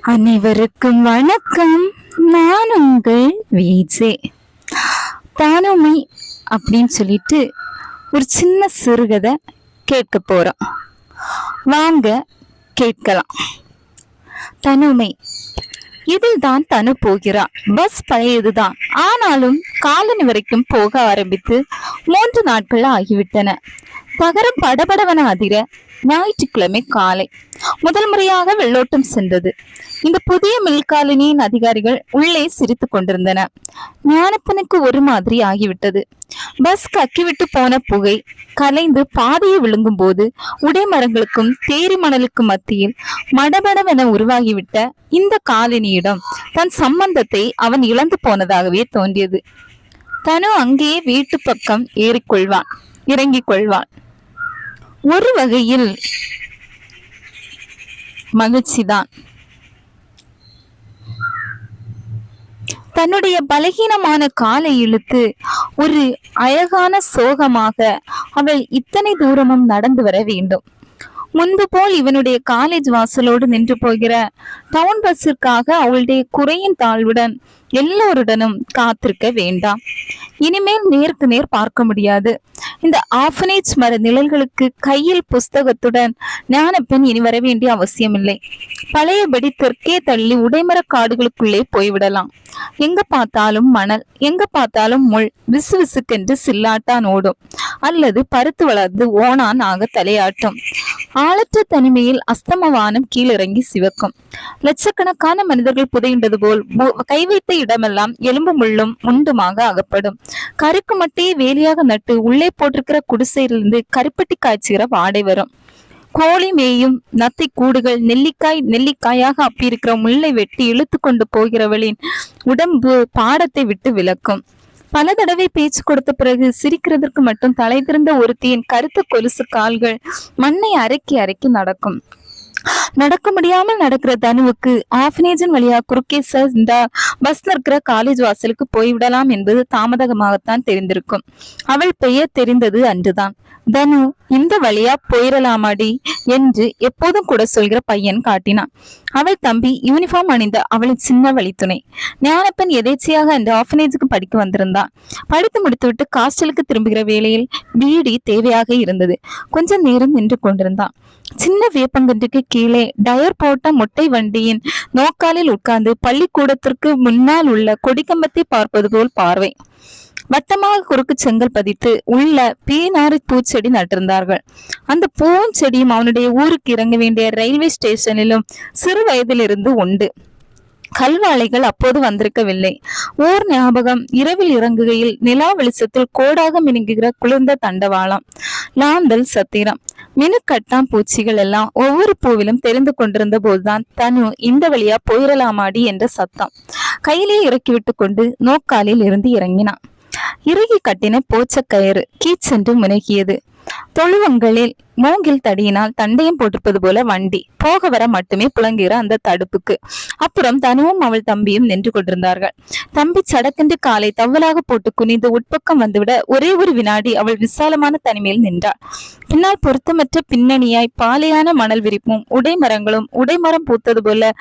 அனைவருக்கும் வணக்கம். நான் உங்கள் விஜே. தானுமை அப்படின்னு சொல்லிட்டு ஒரு சின்ன சிறுகதை கேட்க போறோம். வாங்க கேட்கலாம். தனுமை இதில் தான் தனு போகிறான் பஸ் பழையதுதான். ஆனாலும் காலனி வரைக்கும் போக ஆரம்பித்து மூன்று நாட்கள் ஆகிவிட்டன. தகரம் படபடவன அதிர ஞாயிற்றுக்கிழமை காலை. முதல் முறையாக வெள்ளோட்டம் சென்றது. இந்த புதிய மில் காலனியின் அதிகாரிகள் உள்ளே சிரித்துக் கொண்டிருந்தன. ஞானப்பனுக்கு ஒரு மாதிரி ஆகிவிட்டது. பஸ் கக்கிவிட்டு போன புகை கலைந்து பாதையை விழுங்கும் போது உடைமரங்களுக்கும் தேரி மணலுக்கும் மத்தியில் மடபடவென உருவாகிவிட்ட இந்த காலனியிடம் தன் சம்பந்தத்தை அவன் இழந்து போனதாகவே தோன்றியது. தனு அங்கேயே வீட்டு பக்கம் ஏறிக்கொள்வான் இறங்கிக் கொள்வான். ஒரு வகையில் மகிழ்ச்சிதான். தன்னுடைய பலகீனமான காலை இழுத்து ஒரு அழகான சோகமாக அவள் இத்தனை தூரமும் நடந்து வர வேண்டும். முன்பு போல் இவனுடைய காலேஜ் வாசலோடு நின்று போகிற டவுன் பஸ்ஸிற்காக அவளுடைய குறையின் தாழ்வுடன் எல்லோருடனும் காத்திருக்க வேண்டாம். இனிமேல் நேருக்கு நேர் பார்க்க முடியாது. இந்த ஆஃபனேஜ் மர நிழல்களுக்கு கையில் புஸ்தகத்துடன் ஞானப்பெண் இனி வர வேண்டிய அவசியமில்லை. பழையபடி தெற்கே தள்ளி உடைமர காடுகளுக்குள்ளே போய்விடலாம். எங்க பார்த்தாலும் மணல் எங்க பார்த்தாலும் முள் விசு விசுக்கென்று சில்லாட்டான் ஓடும். அல்லது பருத்து வளர்ந்து ஓணான் ஆக தலையாட்டும். ஆளற்ற தனிமையில் அஸ்தமவானம் கீழிறங்கி சிவக்கும். லட்சக்கணக்கான மனிதர்கள் புதையுண்டது போல் கை வைத்த இடமெல்லாம் எலும்பு முள்ளும் முண்டுமாக அகப்படும். கருக்கு மட்டையை வேலியாக நட்டு உள்ளே போட்டிருக்கிற குடிசையிலிருந்து கருப்பட்டி காய்ச்சுகிற வாடை வரும். கோழி மேயும் நத்தை கூடுகள் நெல்லிக்காய் நெல்லிக்காயாக அப்பியிருக்கிற முள்ளை வெட்டி இழுத்து கொண்டு போகிறவளின் உடம்பு பாடத்தை விட்டு விலக்கும். பல தடவை பேச்சு கொடுத்த பிறகு சிரிக்கிறதற்கு மட்டும் தலை திறந்த ஒருத்தியின் கருத்த கொலுசு கால்கள் மண்ணை அரைக்கி அரைக்கி நடக்கும். நடக்க முடியாமல் நடக்கிற தனுவுக்கு ஆஃபனேஜின் வழியா குறுக்கே இந்த பஸ் நிற்கிற காலேஜ் வாசலுக்கு போய்விடலாம் என்பது தாமதமாகத்தான் தெரிந்திருக்கும். அவள் பெயர் தெரிந்தது அன்றுதான். தனு இந்த வழியா போயிடலாமாடி என்று எப்போதும் கூட சொல்கிற பையன் காட்டினான். அவள் தம்பி யூனிஃபார்ம் அணிந்த அவளின் சின்ன வழித்துணை. ஞானப்பன் எதேச்சையாக அந்த ஆஃபனேஜுக்கு படிக்க வந்திருந்தான். படித்து முடித்துவிட்டு காஸ்டலுக்கு திரும்புகிற வேளையில் பீடி தேவையாக இருந்தது. கொஞ்ச நேரம் நின்று கொண்டிருந்தான். சின்ன வேப்பங்கன்றுக்கு கீழே டயர் போட்ட முட்டை வண்டியின் நோக்காலில் உட்கார்ந்து பள்ளிக்கூடத்திற்கு முன்னால் உள்ள கொடிக்கம்பத்தை பார்ப்பது போல் பார்வை. வட்டமாக குறுக்கு செங்கல் பதித்து உள்ள பீனாறு பூச்செடி நட்டிருந்தார்கள். அந்த பூஞ்செடியும் அவனுடைய ஊருக்கு இறங்க வேண்டிய ரயில்வே ஸ்டேஷனிலும் சிறு வயதிலிருந்து உண்டு. கல்வாழைகள் அப்போது வந்திருக்கவில்லை. ஓர் ஞாபகம் இரவில் இறங்குகையில் நிலா வெளிச்சத்தில் கோடாக மினுங்குகிற குளிர்ந்த தண்டவாளம். லாந்தல் சத்திரம். மினுக்கட்டாம் பூச்சிகள் எல்லாம் ஒவ்வொரு பூவிலும் தெரிந்து கொண்டிருந்த போதுதான் தனு இந்த வழியா போயிடலாமாடி என்ற சத்தம். கையிலே இறக்கிவிட்டு கொண்டு நோக்காலில் இருந்து இறங்கினான். இறுகி கட்டின போச்ச கயிறு கீச்சென்று முனகியது. தொழுவங்களில் மூங்கில் தடியினால் தண்டையும் போட்டிருப்பது போல வண்டி. போக வர மட்டுமே புலங்குகிற அந்த தடுப்புக்கு. அப்புறம் தனுவும் அவள் தம்பியும் நின்று கொண்டிருந்தார்கள். தம்பி சடக்கென்று காலை தவ்வலாக போட்டு குனிந்து உட்பக்கம் வந்துவிட ஒரே ஒரு வினாடி அவள் விசாலமான தனிமையில் நின்றாள். பின்னால் பொருத்தமற்ற பின்னணியாய் பாலையான மணல் விரிப்பும் உடைமரங்களும் உடைமரம் பூத்தது போல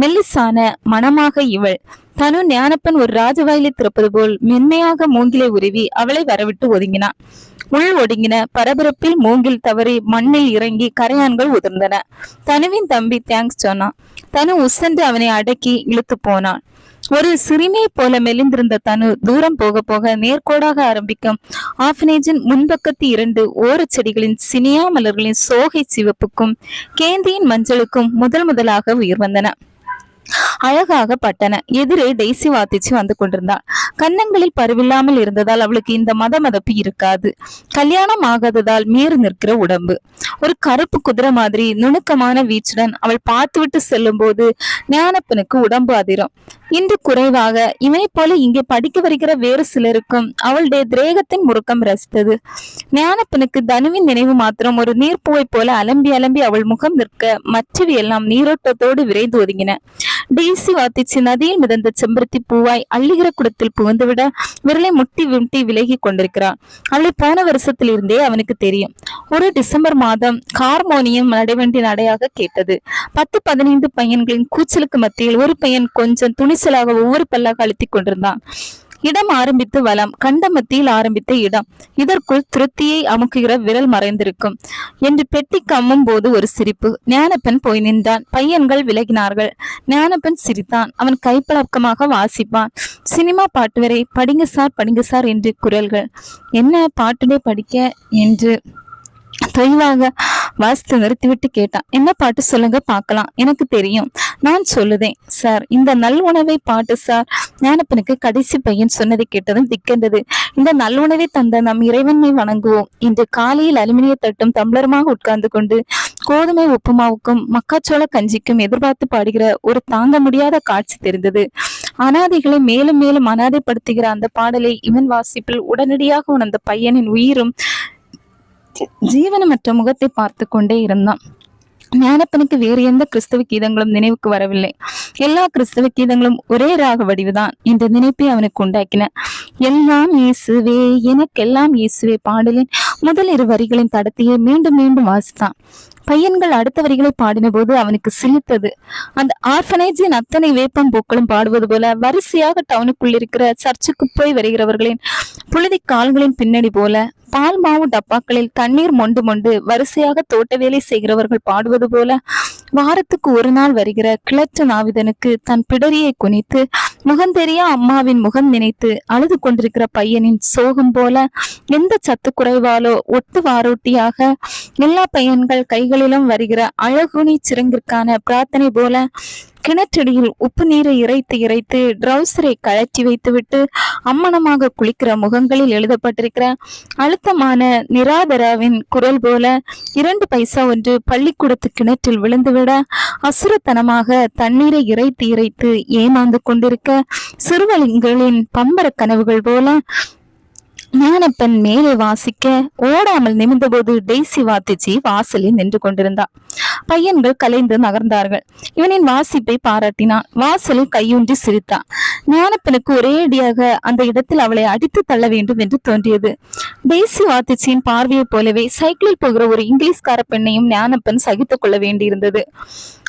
மெல்லிசான மனமாக இவள் தனு ஞானப்பன் ஒரு ராஜவாயிலை திறப்பது போல் மென்மையாக மூங்கிலை உருவி அவளை வரவிட்டு ஒதுங்கினான் உள் ஒடுங்கின பரபரப்பில் மூங்கில் தவறி மண்ணில் இறங்கி கரையான்கள் உதிர்ந்தன. தனுவின் தம்பி தேங்க்ஸ் சொன்னான் தனு உசென்று அவனை அடக்கி இழுத்து போனான். ஒரு சிறுமியைப் போல மெலிந்திருந்த தனு தூரம் போக போக நேர்கோடாக ஆரம்பிக்கும். ஆஃபனேஜின் முன்பக்கத்து இரண்டு ஓரச் செடிகளின் சினியா மலர்களின் சோகை சிவப்புக்கும் கேந்தியின் மஞ்சளுக்கும் முதல் முதலாக உயிர் வந்தன. அழகாக பட்டன. எதிரே டெய்ஸி வாத்திச்சு வந்து கொண்டிருந்தாள் கன்னங்களில் பருவில்லாமல் இருந்ததால் அவளுக்கு இந்த மத மதப்பு இருக்காது. கல்யாணம் ஆகாததால் மீறு நிற்கிற உடம்பு. ஒரு கருப்பு குதிரை மாதிரி நுணுக்கமான வீச்சுடன் அவள் பார்த்துவிட்டு செல்லும் போது ஞானப்பனுக்கு உடம்பு அதிரும். இன்று குறைவாக இவனை போல இங்கே படிக்க வருகிற வேறு சிலருக்கும் அவளுடைய திரேகத்தின் முறுக்கம் ரசித்தது. ஞானப்பனுக்கு தனுவின் நினைவு மாத்திரம் ஒரு நீர்ப்பூவை போல அலம்பி அலம்பி அவள் முகம் நிற்க மற்றவை எல்லாம் நீரோட்டத்தோடு விரைந்து ஒதுங்கின. டெய்சி வாத்திச்சு நதியில் மிதந்த செம்பருத்தி பூவாய் அள்ளுகிற குடத்தில் புகுந்துவிட விரலை முட்டி விட்டி விலகி கொண்டிருக்கிறான் அள்ளி போன வருஷத்தில் இருந்தே அவனுக்கு தெரியும். ஒரு டிசம்பர் மாதம் ஹார்மோனியம் நடைவண்டி நடையாக கேட்டது. பத்து பதினைந்து பையன்களின் கூச்சலுக்கு மத்தியில் ஒரு பையன் கொஞ்சம் துணிச்சலாக ஒவ்வொரு பல்லாக அழுத்திக் கொண்டிருந்தான். இடம் ஆரம்பித்து வலம் கண்ட மத்தியில் ஆரம்பித்த இடம். இதற்குள் திருப்தியை அமுக்குகிற விரல் மறைந்திருக்கும். என்று பெட்டி கம்மும் போது ஒரு சிரிப்பு. ஞானப்பன் போய் நின்றான். பையன்கள் விலகினார்கள். ஞானப்பன் சிரித்தான். அவன் கைப்பழக்கமாக வாசிப்பான். சினிமா பாட்டு வரை படிங்க சார் படிங்க சார் என்று குரல்கள். என்ன பாட்டுடே படிக்க? என்று தெளிவாக வாசித்து நிறுத்திவிட்டு கேட்டான். என்ன பாட்டு சொல்லுங்க பார்க்கலாம். எனக்கு தெரியும். நான் சொல்லுதேன். சார் இந்த நல்லுணவை பாட்டு சார். ஞானப்பனுக்கு கடைசி பையன் சொன்னதை கேட்டதும் திக்கென்றது. இந்த நல்லுணவை தந்த நம் இறைவன்மை வணங்குவோம். இன்று காலையில் அலுமினிய தட்டும் தம்ளருமாக உட்கார்ந்து கொண்டு கோதுமை உப்புமாவுக்கும் மக்காச்சோள கஞ்சிக்கும் எதிர்பார்த்து பாடுகிற ஒரு தாங்க முடியாத காட்சி தெரிந்தது. அனாதைகளை மேலும் மேலும் அனாதைப்படுத்துகிற அந்த பாடலை இவன் வாசிப்பில் உடனடியாக உணர்ந்த பையனின் உயிரும் ஜீவனமற்ற முகத்தை பார்த்து கொண்டே இருந்தான். ஞானப்பனுக்கு வேறு எந்த கிறிஸ்தவ கீதங்களும் நினைவுக்கு வரவில்லை. எல்லா கிறிஸ்தவ கீதங்களும் ஒரே ராக வடிவுதான் என்ற நினைப்பை அவனுக்கு உண்டாக்கின. எல்லாம் இயேசுவே எனக்கெல்லாம் இயேசுவே பாடலின் முதல் இரு வரிகளின் தடத்தையே மீண்டும் மீண்டும் வாசித்தான். பையன்கள் அடுத்த வரிகளை பாடின போது அவனுக்கு சிலித்தது அந்த ஆர்ஃபனேஜின் அத்தனை வேப்பம் பூக்களும் பாடுவது போல வரிசையாக டவுனுக்குள் இருக்கிற சர்ச்சுக்கு போய் வருகிறவர்களின் புழுதி கால்களின் பின்னணி போல பால் மாவு டப்பாக்களில் தண்ணீர் மொண்டு மொண்டு வரிசையாக தோட்ட வேலை செய்கிறவர்கள் பாடுவது போல வாரத்துக்கு ஒரு நாள் வருகிற கிளற்ற நாவிதனுக்கு தன் பிடரியை குனித்து முகந்தெரிய அம்மாவின் முகம் நினைத்து அழுது கொண்டிருக்கிற பையனின் சோகம் போல எந்த சத்து குறைவாலோ ஒட்டு வாரோட்டியாக எல்லா பையன்கள் கைகளிலும் வருகிற அழகுனி சிறங்கிற்கான பிரார்த்தனை போல கிணற்றடியில் உப்பு நீரை இறைத்து இறைத்து ட்ரௌசரை கழற்றி வைத்துவிட்டு அம்மனமாக குளிக்கிற முகங்களில் எழுதப்பட்டிருக்கிற அழுத்தமான நிராதராவின் குரல் போல இரண்டு பைசா ஒன்று பள்ளிக்கூடத்து கிணற்றில் விழுந்துவிட அசுரத்தனமாக தண்ணீரை இறைத்து இறைத்து ஏமாந்து கொண்டிருக்க சிறுவலிங்களின் பம்பர கனவுகள் போல ஞானப்பன் மேலே வாசிக்க ஓடாமல் நிமிர்ந்தபோது டெய்சி வாத்திச்சி வாசலில் நின்று கொண்டிருந்தார் பையன்கள் கலைந்து நகர்ந்தார்கள். இவனின் வாசிப்பை பாராட்டினான். வாசலில் கையூன்றி சிரித்தான் ஞானப்பனுக்கு ஒரேடியாக அந்த இடத்தில் அவளை அடித்து தள்ள வேண்டும் என்று தோன்றியது. டெய்சி வாத்திச்சியின் பார்வையைப் போலவே சைக்கிளில் போகிற ஒரு இங்கிலீஷ்கார பெண்ணையும் ஞானப்பன் சகித்துக் கொள்ள வேண்டியிருந்தது.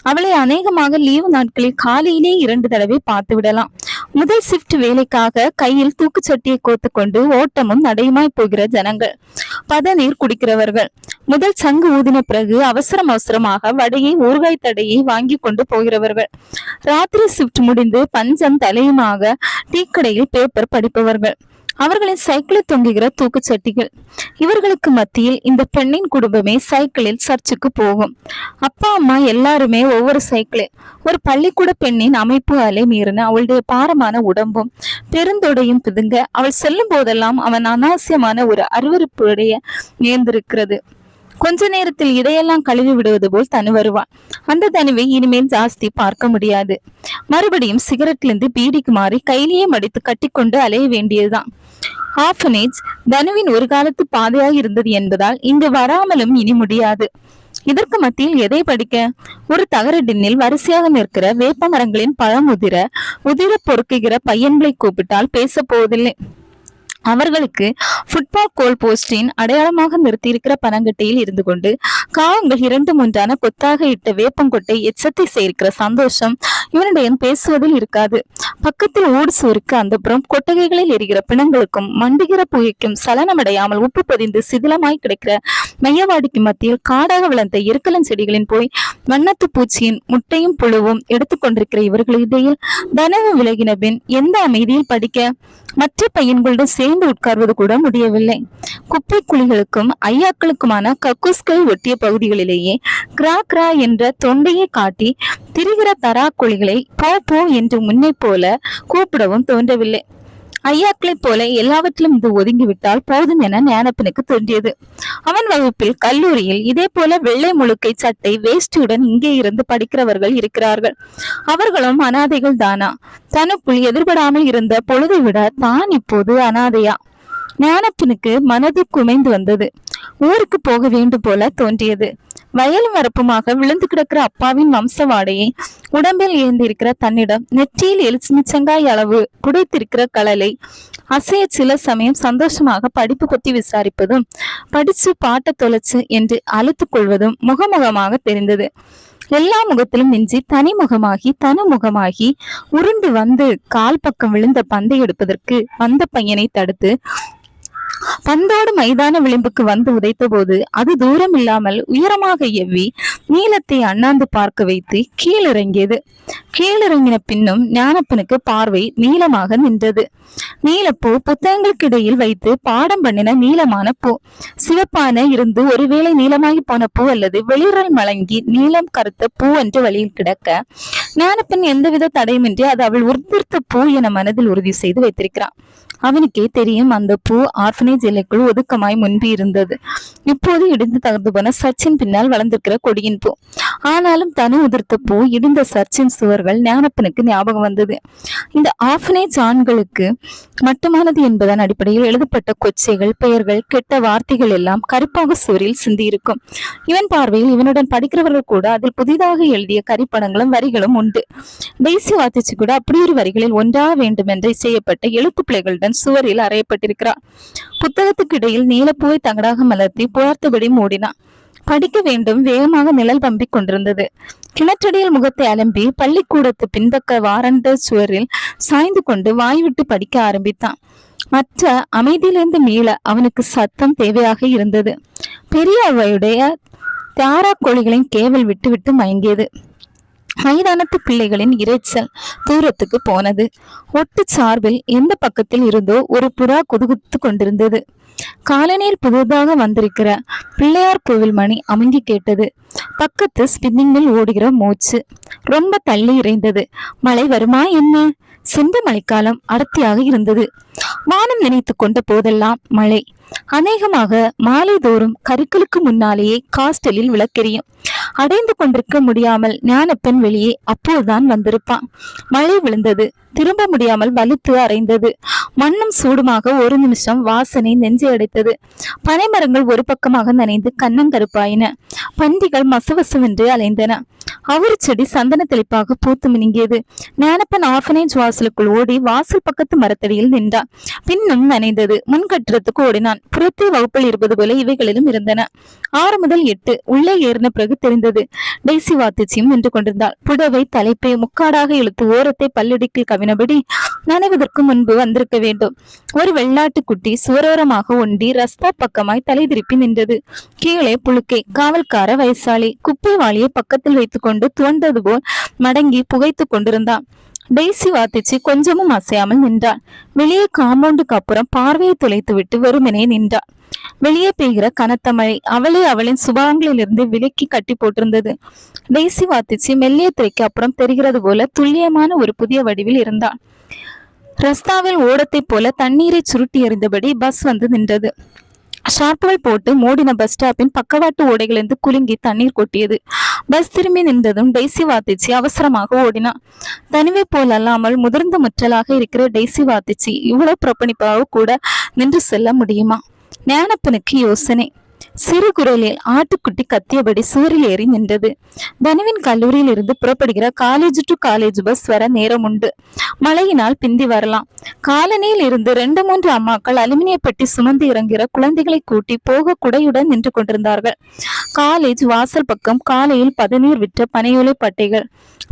அவளை அநேகமாக லீவு நாட்களில் காலையிலே இரண்டு தடவை பார்த்து விடலாம். முதல் ஷிப்ட் வேலைக்காக கையில் தூக்குச்சட்டியை கோத்து கொண்டு ஓட்டமும் நடையுமாய் போகிற ஜனங்கள். பதநீர் குடிக்கிறவர்கள். முதல் சங்கு ஊதின பிறகு அவசரம் அவசரமாக வடையை ஊறுகாய் தடையை வாங்கி கொண்டு போகிறவர்கள். ராத்திரி ஷிப்ட் முடிந்து பஞ்சம் தலையுமாக டீக்கடையில் பேப்பர் படிப்பவர்கள். அவர்களின் சைக்கிளில் தொங்குகிற தூக்குச்சட்டிகள் இவர்களுக்கு மத்தியில் இந்த பெண்ணின் குடும்பமே சைக்கிளில் சர்ச்சுக்கு போகும். அப்பா அம்மா எல்லாருமே ஒவ்வொரு சைக்கிளில் ஒரு பள்ளிக்கூட பெண்ணின் அமைப்பு அலை மீறின அவளுடைய பாரமான உடம்பும் பெருந்தொடையும் பிதுங்க அவள் செல்லும் போதெல்லாம் அவன் அனாவசியமான ஒரு அருவறுப்புடைய நேர்ந்திருக்கிறது. கொஞ்ச நேரத்தில் இதையெல்லாம் கழுவி விடுவது போல் தனு வருவான் அந்த தனுவை இனிமேல் ஜாஸ்தி பார்க்க முடியாது. மறுபடியும் சிகரெட்லேருந்து பீடிக்கு மாறி கையிலேயே மடித்து கட்டிக்கொண்டு அலைய வேண்டியதுதான். ஆஃபனேஜ் தனுவின் ஒரு காலத்து பாதையாக இருந்தது என்பதால் இங்கு வராமலும் இனி முடியாது. இதற்கு மத்தியில் எதை படிக்க? ஒரு தகர டின்னில் வரிசையாக நிற்கிற வேப்ப மரங்களின் பழம் உதிர உதிர பொறுக்குகிற பையன்களை கூப்பிட்டால் பேச போவதில்லை. அவர்களுக்கு ஃபுட்பால் கோல் போஸ்டின் அடையாளமாக நிறுத்தியிருக்கிற பனங்கட்டையில் இருந்து கொண்டு காகங்கள் இரண்டு மூன்றான கொத்தாக இட்ட வேப்பங்கொட்டை எச்சத்தை சேர்க்கிற சந்தோஷம் இவனுடைய பேசுவதில் இருக்காது. பக்கத்தில் ஓடு சுவருக்கு அந்த புறம் கொட்டகைகளில் எரிகிற பிணங்களுக்கும் மண்டுகிற புகைக்கும் சலனமடையாமல் உப்பு பதிந்து சிதிலமாய் கிடைக்கிற மையவாடிக்கு மத்தியில் காடாக வளர்ந்த எருக்கலஞ்செடிகளின் போய் வண்ணத்து பூச்சியின் முட்டையும் புழுவும் எடுத்துக்கொண்டிருக்கிற இவர்களிடையில் தனவு விலகின பின் எந்த அமைதியில் படிக்க மற்ற பையன்களுடன் சேர்ந்து உட்கார்வது கூட முடியவில்லை. குப்பை குழிகளுக்கும் ஐயாக்களுக்குமான கக்கூஸ்களை ஒட்டிய பகுதிகளிலேயே கிரா கிரா என்ற தொண்டையை காட்டி திரிகிற தராக்குழிகளை போ போ என்று முன்னை போல கூப்பிடவும் தோன்றவில்லை. ஐயாக்களைப் போல எல்லாவற்றிலும் இது ஒதுங்கிவிட்டால் போதும் என ஞானப்பனுக்கு தோன்றியது. அவன் வகுப்பில் கல்லூரியில் இதே போல வெள்ளை முழுக்கை சட்டை வேஷ்டியுடன் இங்கே இருந்து படிக்கிறவர்கள் இருக்கிறார்கள். அவர்களும் அனாதைகள் தானா? தனக்குள் எதிர்படாமல் இருந்த பொழுதை விட தான் இப்போது அனாதையா? ஞானப்பனுக்கு மனது குமைந்து வந்தது. ஊருக்கு போக வேண்டும் போல தோன்றியது. வயலும் வரப்புமாக விழுந்து கிடக்கிற அப்பாவின் வம்ச வாடையை உடம்பில் ஏந்திருக்கிற தன்னிடம் நெற்றியில் எலுமிச்சங்காய் அளவு குடைத்திருக்கிற கலலை அசைய சில சமயம் சந்தோஷமாக படிப்பு பற்றி விசாரிப்பதும் படிச்சு பாட்ட தொலைச்சு என்று அழுத்துக் கொள்வதும் முகமுகமாக தெரிந்தது. எல்லா முகத்திலும் மிஞ்சி தனி முகமாகி தனு முகமாகி உருண்டு வந்து கால் பக்கம் விழுந்த பந்தை எடுப்பதற்கு வந்த பையனை தடுத்து பந்தோடு மைதான விளிம்புக்கு வந்து உதைத்த போது அது தூரம் இல்லாமல் உயரமாக எவ்வி நீளத்தை அண்ணாந்து பார்க்க வைத்து கீழிறங்கியது. கீழிறங்கின பின்னும் ஞானப்பனுக்கு பார்வை நீளமாக நின்றது. நீலப்பூ புத்தகங்களுக்கு இடையில் வைத்து பாடம் பண்ணின நீளமான பூ. சிவப்பான இருந்து ஒருவேளை நீளமாகி போன பூ அல்லது வெளிரல் மலங்கி நீளம் கருத்த பூ என்று வழியில் கிடக்க ஞானப்பெண் எந்தவித தடையுமின்றி அது அவள் உறுதிர்த்த பூ என மனதில் உறுதி செய்து வைத்திருக்கிறான். அவனுக்கே தெரியும் அந்த பூ ஆர்ஃபனேஜ் எல்லைக்குள் ஒதுக்கமாய் முன்பு இருந்தது. இப்போது இடிந்து தகர்ந்து போன சச்சின் பின்னால் வளர்ந்திருக்கிற கொடியின் பூ. ஆனாலும் தனு உதிர்த்த பூ இடிந்த சர்ச்சின் சுவர்கள் ஞானப்பனுக்கு ஞாபகம் வந்தது. இந்த ஆர்ஃபனேஜ் ஆண்களுக்கு மட்டுமானது என்பதன் அடிப்படையில் எழுதப்பட்ட கொச்சைகள் பெயர்கள் கெட்ட வார்த்தைகள் எல்லாம் கருப்பாக சுவரில் சிந்தியிருக்கும். இவன் பார்வையில் இவனுடன் படிக்கிறவர்கள் கூட அதில் புதிதாக எழுதிய கரிப்படங்களும் வரிகளும் உண்டு. டெய்சி வாத்திச்சு கூட அப்படி ஒரு வரிகளில் ஒன்றாக வேண்டும் என்று செய்யப்பட்ட எழுத்து பிள்ளைகளுடன் சுவரில் அறையப்பட்டிருக்கிறார். புத்தகத்துக்கு இடையில் நீலப்பூவை தகடாக மலர்த்தி புலர்த்தபடி மூடினான் படிக்க வேண்டும் வேகமாக நிழல் பம்பிக் கொண்டிருந்தது. கிணற்றடியில் முகத்தை அலம்பி பள்ளிக்கூடத்து பின்பக்க வாரண்ட சுவரில் சாய்ந்து கொண்டு வாய்விட்டு படிக்க ஆரம்பித்தான். மற்ற அமைதியிலிருந்து மீள அவனுக்கு சத்தம் தேவையாக இருந்தது. பெரிய அவையுடைய தாரா கோழிகளின் கேவல் விட்டுவிட்டு மயங்கியது. மைதானத்து பிள்ளைகளின் இரைச்சல் தூரத்துக்கு போனது. ஒட்டு சார்பில் எந்த பக்கத்தில் இருந்தோ ஒரு புறா குதுகுத்து கொண்டிருந்தது. காலனியில் புதிதாக வந்திருக்கிற பிள்ளையார் கோவில் மணி அமைந்து கேட்டது. பக்கத்து ஸ்பின்னிங் மில் ஓடுகிற மூச்சு ரொம்ப தள்ளி இறைந்தது. மழை வருமா என்ன? செந்த மழைக்காலம் அடர்த்தியாக இருந்தது. வானம் நினைத்து கொண்ட போதெல்லாம் மழை. அநேகமாக மாலை தோறும் கருக்களுக்கு முன்னாலேயே காஸ்டலில் விளக்கெரியும். அடைந்து கொண்டிருக்க முடியாமல் ஞானப்பெண் வெளியே அப்போதுதான் வந்திருப்பான். மழை விழுந்தது. திரும்ப முடியாமல் வலுத்து அரைந்தது. மண்ணும் சூடுமாக ஒரு நிமிஷம் வாசனை நெஞ்சை அடைத்தது. பனைமரங்கள் ஒரு பக்கமாக நனைந்து கண்ணங்கருப்பாயின பன்றிகள் மசவசவென்று அலைந்தன. அவரு செடி சந்தன தெளிப்பாக பூத்து மினுங்கியது. ஞானப்பன் ஆர்ஃபனேஜ் வாசலுக்குள் ஓடி வாசல் பக்கத்து மரத்தடியில் நின்றான். பின்னும் நனைந்தது. முன்கட்டிடத்துக்கு ஓடினான். புறத்தே வகுப்பில் இருப்பது போல இவைகளிலும் இருந்தன. ஆறு முதல் எட்டு உள்ளே ஏறின பிறகு தெரிந்தது. டெய்சி வாத்திச்சியும் நின்று கொண்டிருந்தாள். புடவை தலைப்பை முக்காடாக இழுத்து ஓரத்தை பல்லடிக்கு கவினபடி நனைவதற்கு முன்பு வந்திருக்க வேண்டும். ஒரு வெள்ளாட்டு குட்டி சுவரோரமாக ஒண்டி ரஸ்தா பக்கமாய் தலை திருப்பி நின்றது. கீழே புழுக்கை காவல்கார வயசாளி குப்பை வாளியை பக்கத்தில் வைத்துக்கொண்டு துவண்டது போல் மடங்கி புகைத்துக் கொண்டிருந்தான். டெய்சி வாத்திச்சு கொஞ்சமும் அசையாமல் நின்றாள். வெளியே காம்பவுண்டுக்கு அப்புறம் பார்வையை துளைத்து விட்டு வெறுமனே நின்றாள். வெளியே பெய்கிற கனத்த மழை அவளை அவளின் சுபாவங்களிலிருந்து விலக்கி கட்டி போட்டிருந்தது. டெய்சி வாத்திச்சு மெல்லிய திரைக்கு அப்புறம் தெரிகிறது போல துல்லியமான ஒரு புதிய வடிவில் இருந்தாள். ரஸ்தாவில் ஓடத்தைப் போல தண்ணீரை சுருட்டி எறிந்தபடி பஸ் வந்து நின்றது. ஷார்ப்புகள் போட்டு மூடின பஸ் ஸ்டாப்பின் பக்கவாட்டு ஓடைகளிலிருந்து குலுங்கி தண்ணீர் கொட்டியது. பஸ் திரும்பி நின்றதும் டெய்சி வாத்திச்சி அவசரமாக ஓடினான் தனிவை போல் அல்லாமல் முதிர்ந்த முற்றலாக இருக்கிற டெய்சி வாத்திச்சி இவ்வளவு புறப்பணிப்பாக கூட நின்று செல்ல முடியுமா? ஞானப்பனுக்கு யோசனை. சிறு குரலில் ஆட்டுக்குட்டி கத்தியபடி சுவரில் ஏறி நின்றது. தனுவின் கல்லூரியில் இருந்து புறப்படுகிற காலேஜ் டு காலேஜ் பஸ் வர நேரம் உண்டு. மழையினால் பிந்தி வரலாம். காலனியில் இருந்து ரெண்டு மூன்று அம்மாக்கள் அலுமினிய பெட்டி சுமந்து இறங்குகிற குழந்தைகளை கூட்டி போக குடையுடன் நின்று கொண்டிருந்தார்கள். காலேஜ் வாசல் பக்கம் காலையில் பதநீர் விற்ற பனையோலை பட்டைகள்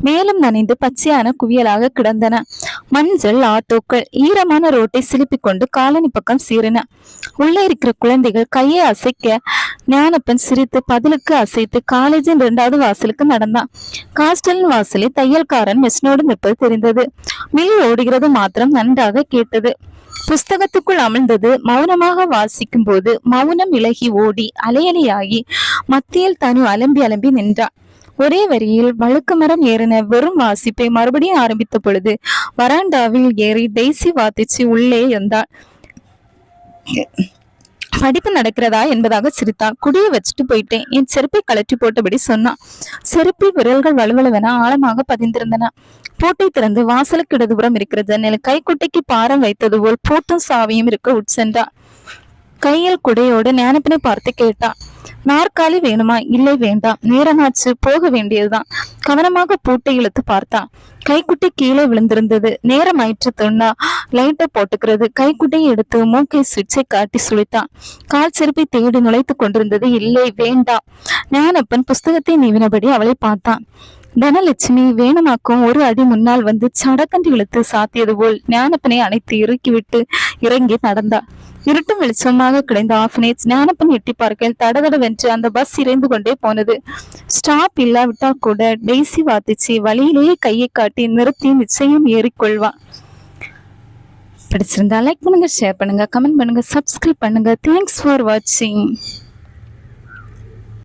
மேலும் நனைந்து பச்சையான குவியலாக கிடந்தன. மஞ்சள் ஆட்டோக்கள் ஈரமான ரோட்டை சிலுப்பிக் கொண்டு காலனி பக்கம் சீறின. உள்ளே இருக்கிற குழந்தைகள் கையை அசைக்க ஞானப்பன் சிரித்து பதிலுக்கு அசைத்து காலேஜின் இரண்டாவது வாசலுக்கு நடந்தான். காஸ்டலின் வாசலில் தையல்காரன் மெஷினோடு நிற்பது தெரிந்தது. மில் ஓடுகிறது மாத்திரம் நன்றாக கேட்டது. புஸ்தகத்துக்குள் அமிழ்ந்தது மௌனமாக வாசிக்கும் போது மௌனம் விலகி ஓடி அலையலையாகி மத்தியில் தனு அலம்பி அலம்பி நின்றான். ஒரே வரியில் வழுக்கு மரம் ஏறின வெறும் வாசிப்பை மறுபடியும் ஆரம்பித்த பொழுது வராண்டாவில் ஏறி டெய்சி வாத்திச்சு உள்ளே வந்தாள் படிப்பு நடக்கிறதா என்பதாக சிரித்தான் குடிய வச்சுட்டு போயிட்டேன். என் செருப்பை கலற்றி போட்டபடி சொன்னான் செருப்பில் விரல்கள் வலுவலுவென ஆழமாக பதிந்திருந்தன. பூட்டை திறந்து வாசலுக்கு இடதுபுறம் இருக்கிற ஜன்னல் கைக்குட்டைக்கு பாரம் வைத்தது போல் பூட்டும் சாவியும் இருக்க உட்சென்றான் கையில் குடையோடு ஞானப்பினை பார்த்து கேட்டான் நாற்காலி வேணுமா? இல்லை வேண்டாம். நேரமாச்சு போக வேண்டியதுதான். கவனமாக பூட்டை இழுத்து பார்த்தான் கைக்குட்டி கீழே விழுந்திருந்தது. நேரம் ஆயிற்று தொன்னா லைட்டை போட்டுக்கிறது. கைக்குட்டையை எடுத்து மூக்கை சுவிட்சை காட்டி சுழித்தான் கால் செருப்பை தேடி நுழைத்துக் கொண்டிருந்தது. இல்லை வேண்டாம். ஞானப்பன் புஸ்தகத்தை நீவினபடி அவளை பார்த்தான் தனலட்சுமி வேணுமாக்கும் ஒரு அடி முன்னால் வந்து சடக்கன்று இழுத்து சாத்தியது போல் ஞானப்பனை அணைத்து இறுக்கிவிட்டு இறங்கி நடந்தாள் இருட்டும் வெளிச்சமாக கிடைந்த ஆஃபனேஜ் ஞானப்பன் எட்டி பார்க்கையில் தடதடவென்று அந்த பஸ் இறைந்து கொண்டே போனது. ஸ்டாப் இல்லாவிட்டால் கூட டெய்ஸி வாத்திச்சு வழியிலேயே கையை காட்டி நிறுத்தி நிச்சயம் ஏறிக்கொள்வான். பிடிச்சிருந்தா லைக் பண்ணுங்க ஷேர் பண்ணுங்க கமெண்ட் பண்ணுங்க சப்ஸ்கிரைப் பண்ணுங்க. தேங்க்ஸ் ஃபார் வாட்சிங்